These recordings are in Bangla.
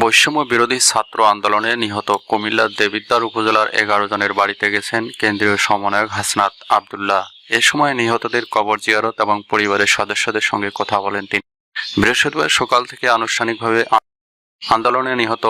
বৈষম্য বিরোধী ছাত্র আন্দোলনে নিহত কুমিল্লার দেবিদ্বার উপজেলার এগারো জনের বাড়িতে গেছেন কেন্দ্রীয় সমন্বয়ক হাসনাত আবদুল্লাহ। এ সময় নিহতদের কবর জিয়ারত এবং পরিবারের সদস্যদের সঙ্গে কথা বলেন তিনি। বৃহস্পতিবার সকাল থেকে আনুষ্ঠানিকভাবে আন্দোলনে নিহত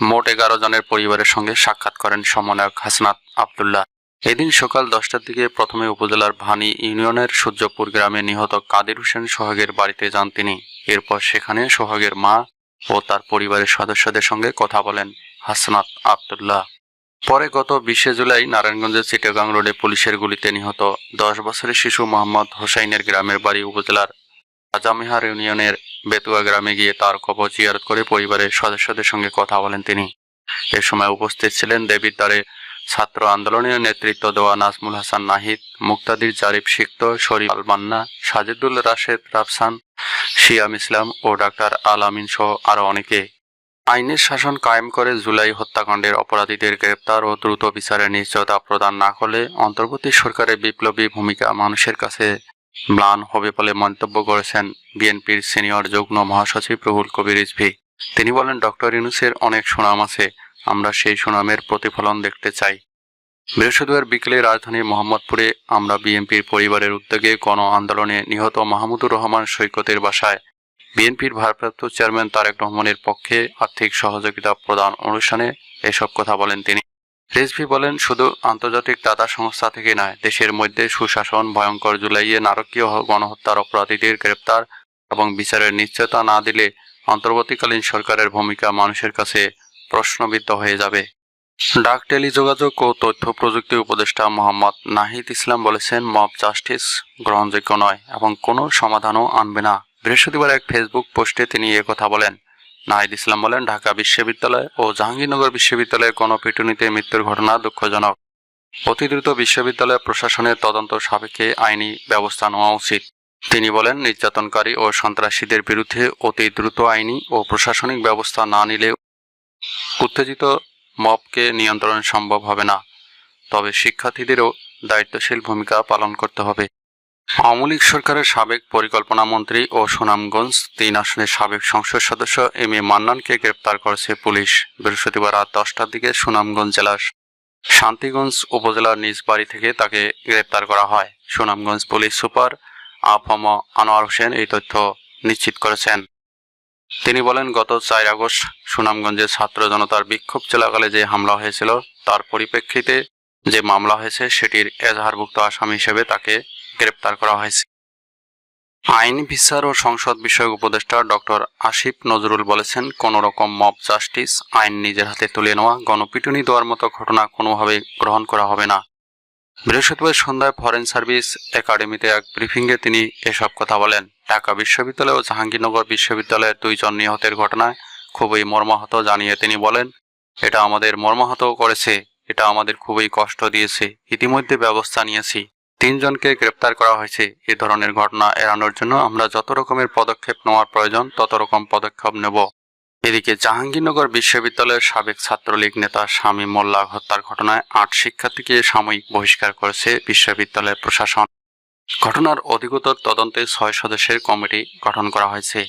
মোট এগারো জনের পরিবারের সঙ্গে সাক্ষাৎ করেন সমন্বয়ক হাসনাত আবদুল্লাহ। এদিন সকাল দশটার দিকে প্রথমে উপজেলার ভানি ইউনিয়নের সূর্যপুর গ্রামে নিহত কাদের হোসেন সোহাগের বাড়িতে যান তিনি। এরপর সেখানে সোহাগের মা ও তার পরিবারের সদস্যদের সঙ্গে কথা বলেন হাসনাত আবদুল্লাহ। পরে গত বিশে জুলাই নারায়ণগঞ্জের চিটাগাং রোডে পুলিশের গুলিতে নিহত দশ বছরের শিশু মোহাম্মদ হোসাইনের গ্রামের বাড়ি উপজেলার আজামিহার ইউনিয়নের বেতুয়া গ্রামে গিয়ে তার কবর জিয়ারত করে পরিবারের সদস্যদের সঙ্গে কথা বলেন তিনি। এ সময় উপস্থিত ছিলেন দেবিদ্বারে ছাত্র আন্দোলনের নেতৃত্ব দেওয়া নাজমুল হাসান নাহিদ, মুক্তাদির জারিফ সিক্ত, শরীফ আল মান্না, সাজিদুল রাশেদ রাফসান শিয়াম ইসলাম ও ডাক্তার আল আমিন সহ আরও অনেকে। আইনের শাসন কায়েম করে জুলাই হত্যাকাণ্ডের অপরাধীদের গ্রেপ্তার ও দ্রুত বিচারের নিশ্চয়তা প্রদান না করলে অন্তর্বর্তী সরকারের বিপ্লবী ভূমিকা মানুষের কাছে ম্লান হবে বলে মন্তব্য করেছেন বিএনপির সিনিয়র যুগ্ম মহাসচিব রুহুল কবির রিজভি। তিনি বলেন, ডক্টর ইউনুসের অনেক সুনাম আছে। আমরা সেই সুনামের প্রতিফলন দেখতে চাই। বৃহস্পতিবার বিকেলে রাজধানীর মোহাম্মদপুরে আমরা বিএনপির পরিবারের উদ্যোগে গণ আন্দোলনে নিহত মাহমুদুর রহমান সৈকতের বাসায় বিএনপির ভারপ্রাপ্ত চেয়ারম্যান তারেক রহমানের পক্ষে আর্থিক সহযোগিতা প্রদান অনুষ্ঠানে এসব কথা বলেন তিনি। রেজভি বলেন, শুধু আন্তর্জাতিক দাতা সংস্থা থেকে নয়, দেশের মধ্যে সুশাসন, ভয়ঙ্কর জুলাইয়ে নারকীয় গণহত্যার অপরাধীদের গ্রেপ্তার এবং বিচারের নিশ্চয়তা না দিলে অন্তর্বর্তীকালীন সরকারের ভূমিকা মানুষের কাছে প্রশ্নবিদ্ধ হয়ে যাবে। ডাক টেলিযোগাযোগ ও তথ্য প্রযুক্তি উপদেষ্টা মোহাম্মদ নাহিদ ইসলাম বলেছেন, মব জাস্টিস গ্রহণযোগ্য নয় এবং কোনো সমাধানও আনবে না। বৃহস্পতিবার এক ফেসবুক পোস্টে তিনি কথা বলেন। নাহিদ ইসলাম বলেন, ঢাকা বিশ্ববিদ্যালয় ও জাহাঙ্গীরনগর বিশ্ববিদ্যালয়ের গণপিটুনিতে মৃত্যুর ঘটনা দুঃখজনক। অতি দ্রুত বিশ্ববিদ্যালয় প্রশাসনের তদন্ত সাপেক্ষে আইনি ব্যবস্থা নেওয়া উচিত। তিনি বলেন, নির্যাতনকারী ও সন্ত্রাসীদের বিরুদ্ধে অতি দ্রুত আইনি ও প্রশাসনিক ব্যবস্থা না নিলে উত্তেজিত মবকে নিয়ন্ত্রণ সম্ভব হবে না। তবে শিক্ষার্থীদেরও দায়িত্বশীল ভূমিকা পালন করতে হবে। আওয়ামী লীগ সরকারের সাবেক পরিকল্পনা মন্ত্রী ও সুনামগঞ্জ তিন আসনের সাবেক সংসদ সদস্য এম এ মান্নানকে গ্রেপ্তার করেছে পুলিশ। বৃহস্পতিবার রাত দশটার দিকে সুনামগঞ্জ জেলার শান্তিগঞ্জ উপজেলার নিজ বাড়ি থেকে তাকে গ্রেপ্তার করা হয়। Sunamganj police super A F M Anwar Hossain এই তথ্য নিশ্চিত করেছেন। তিনি বলেন, গত চার আগস্ট সুনামগঞ্জের ছাত্র জনতার বিক্ষোভ চলাকালে যে হামলা হয়েছিল, তার পরিপ্রেক্ষিতে যে মামলা হয়েছে, সেটির এজাহারভুক্ত আসামি হিসেবে তাকে গ্রেপ্তার করা হয়েছে। আইন, বিচার ও সংসদ বিষয়ক উপদেষ্টা ডক্টর আসিফ নজরুল বলেছেন কোন রকম মব জাস্টিস আইন নিজের হাতে তুলে নেওয়া, গণপিটুনি দেওয়ার মতো ঘটনা কোনোভাবে গ্রহণ করা হবে না। বৃহস্পতিবার সন্ধ্যায় ফরেন সার্ভিস একাডেমিতে এক ব্রিফিংয়ে তিনি এসব কথা বলেন। ঢাকা বিশ্ববিদ্যালয় ও জাহাঙ্গীরনগর বিশ্ববিদ্যালয়ের দুইজন নিহতের ঘটনায় খুবই মর্মাহত জানিয়ে তিনি বলেন, এটা আমাদের মর্মাহত করেছে, এটা আমাদের খুবই কষ্ট দিয়েছে, ইতিমধ্যে ব্যবস্থা নিয়েছি। তিনজনকে গ্রেপ্তার করা হয়েছে, এ ধরনের ঘটনা এড়ানোর জন্য আমরা যত রকমের পদক্ষেপ নেওয়ার প্রয়োজন, তত রকম পদক্ষেপ নেব। এদিকে জাহাঙ্গীরনগর বিশ্ববিদ্যালয়ের সাবেক ছাত্রলীগ নেতা স্বামী মোল্লা হত্যার ঘটনায় আট শিক্ষার্থীকে সাময়িক বহিষ্কার করেছে বিশ্ববিদ্যালয়ের প্রশাসন। ঘটনার অধিকতর তদন্তে ছয় সদস্যের কমিটি গঠন করা হয়েছে।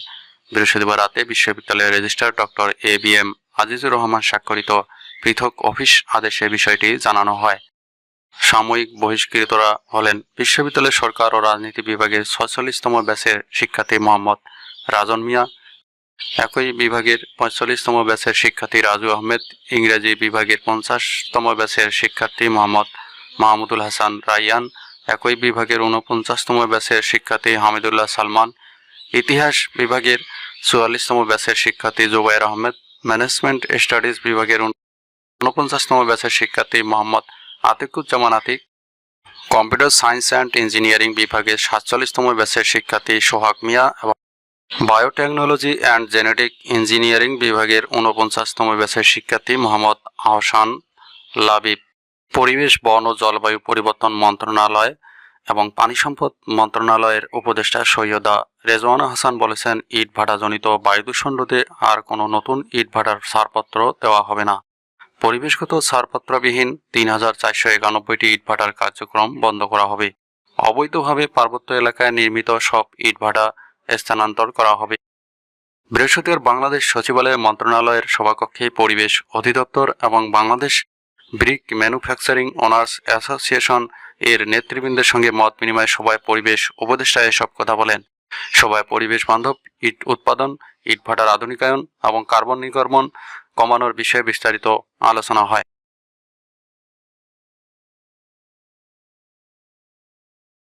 বৃহস্পতিবার রাতে বিশ্ববিদ্যালয়ের registrar doctor A B M Azizur Rahman স্বাক্ষরিত পৃথক অফিস আদেশে বিষয়টি জানানো হয়। সাময়িক বহিষ্কৃতরা হলেন বিশ্ববিদ্যালয় সরকার ও রাজনীতি বিভাগের ছয়চল্লিশতম ব্যাচের শিক্ষার্থী মোহাম্মদ রাজন মিয়া একই বিভাগের পঁয়তাল্লিশতম ব্যাচের শিক্ষার্থী রাজু আহমেদ, ইংরেজি বিভাগের পঞ্চাশতম ব্যাচের শিক্ষার্থী মোহাম্মদ মাহমুদুল হাসান রাইয়ান, একই বিভাগের উনপঞ্চাশতম ব্যাচের শিক্ষার্থী হামিদুল্লাহ সালমান, ইতিহাস বিভাগের চুয়াল্লিশতম ব্যাচের শিক্ষার্থী জুবাইর আহমেদ, ম্যানেজমেন্ট স্টাডিজ বিভাগের উনপঞ্চাশতম ব্যাচের শিক্ষার্থী Mohammad Atiquzzaman Atiq, computer science and engineering বিভাগের সাতচল্লিশতম ব্যাচের শিক্ষার্থী সোহাগ মিয়া এবং বায়োটেকনোলজি অ্যান্ড জেনেটিক ইঞ্জিনিয়ারিং বিভাগের উনপঞ্চাশতম ব্যাচের শিক্ষার্থী মোহাম্মদ আহসান লাবিব। পরিবেশ, বন ও জলবায়ু পরিবর্তন মন্ত্রণালয় এবং পানি সম্পদ মন্ত্রণালয়ের উপদেষ্টা সৈয়দা রেজওয়ানা হাসান বলেছেন, ইট ভাটাজনিত বায়ু দূষণ রোধে আর কোনো নতুন ইট ভাটার ছাড়পত্র দেওয়া হবে না। পরিবেশগত ছাড়পত্রবিহীন তিন হাজার চারশো একানব্বইটি ইটভাটার কার্যক্রম বন্ধ করা হবে। অবৈধভাবে পার্বত্য এলাকায় নির্মিত সব ইটভাটা স্থানান্তর করা হবে। বৃহস্পতিবার বাংলাদেশ সচিবালয় মন্ত্রণালয়ের সভাকক্ষে পরিবেশ অধিদপ্তর এবং Bangladesh brick manufacturing owners association এর নেতৃবৃন্দের সঙ্গে মত বিনিময় সভায় পরিবেশ উপদেষ্টা এসব কথা বলেন। সভায় পরিবেশ বান্ধব, ইট উৎপাদন ইট ভাটার আধুনিকায়ন এবং কার্বন নির্গমন কমানোর বিষয়ে বিস্তারিত আলোচনা হয়।